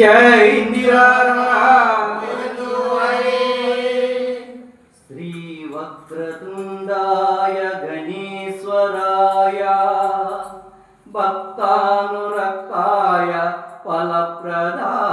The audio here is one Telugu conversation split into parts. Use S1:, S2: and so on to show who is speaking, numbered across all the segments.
S1: జై శ్రీ వక్రతుండాయ గణేశ్వరాయ భక్తానురక్తాయ ఫలప్రదాయ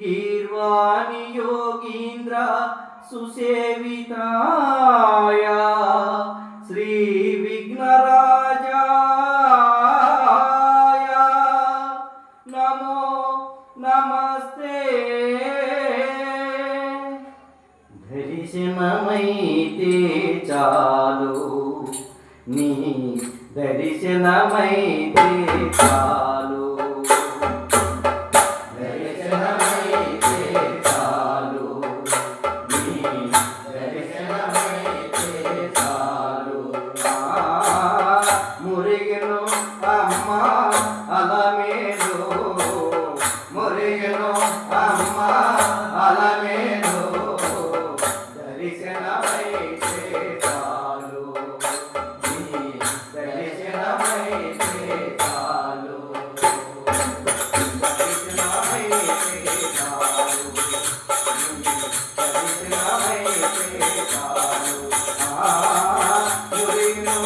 S1: గీర్వాణి యోగీంద్ర సుసేవితాయ దర్శనమైతే చాలు దర్శనమైతే చాలు నీ దర్శనమైతే చాలు ఆ, అమ్మ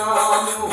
S1: రాము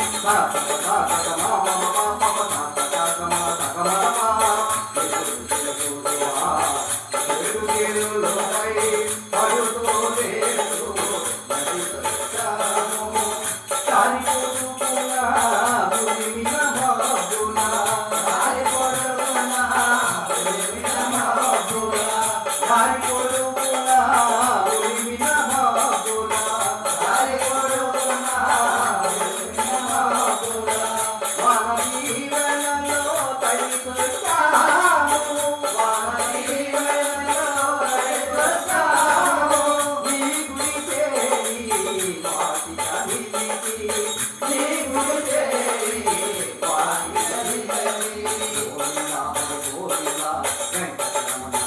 S1: వెంకటరమణ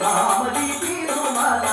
S1: మహమది తిరుమల